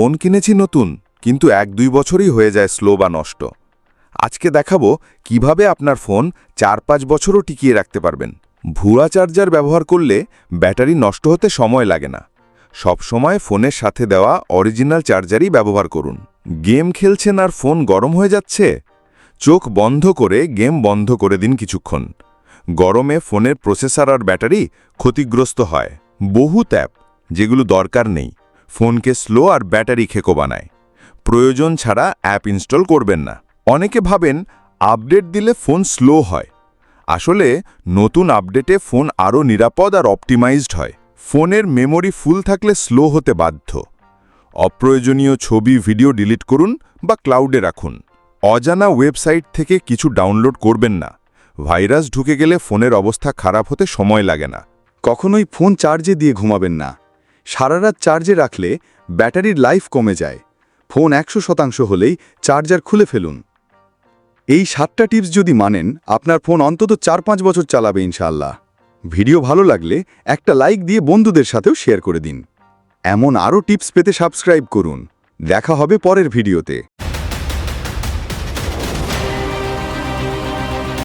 Phone কিনেছি নতুন, কিন্তু এক দুই বছরই হয়ে যায় স্লো বা নষ্ট। আজকে দেখাবো কীভাবে আপনার ফোন চার পাঁচ বছরও টিকিয়ে রাখতে পারবেন। ভুয়া চার্জার ব্যবহার করলে ব্যাটারি নষ্ট হতে সময় লাগে না। সব সময় ফোনের সাথে দেওয়া অরিজিনাল চার্জারই ব্যবহার করুন। গেম খেলছেন আর ফোন গরম হয়ে যাচ্ছে? চোখ বন্ধ করে গেম বন্ধ করে দিন কিছুক্ষণ। গরমে ফোনের প্রসেসর আর ব্যাটারি ক্ষতিগ্রস্ত হয়। বহু অ্যাপ যেগুলো দরকার নেই। ফোনকে স্লো আর ব্যাটারি খেকো বানায়। প্রয়োজন ছাড়া অ্যাপ ইনস্টল করবেন না। অনেকে ভাবেন, আপডেট দিলে ফোন স্লো হয়। আসলে, নতুন আপডেটে ফোন আরও নিরাপদ আর অপটিমাইজড হয়। ফোনের মেমোরি ফুল থাকলে স্লো হতে বাধ্য। অপ্রয়োজনীয় ছবি, ভিডিও ডিলিট করুন বা ক্লাউডে রাখুন। অজানা ওয়েবসাইট থেকে কিছু ডাউনলোড করবেন না। ভাইরাস ঢুকে গেলে ফোনের অবস্থা খারাপ হতে সময় লাগে না। কখনোই ফোন চার্জে দিয়ে ঘুমাবেন না। সারা রাত চার্জে রাখলে ব্যাটারির লাইফ কমে যায়। ফোন একশো শতাংশ হলেই চার্জার খুলে ফেলুন। এই সাতটা টিপস যদি মানেন, আপনার ফোন অন্তত চার পাঁচ বছর চালাবে ইনশাল্লাহ ভিডিও ভালো লাগলে একটা লাইক দিয়ে বন্ধুদের সাথেও শেয়ার করে দিন। এমন আরও টিপস পেতে সাবস্ক্রাইব করুন। দেখা হবে পরের ভিডিওতে।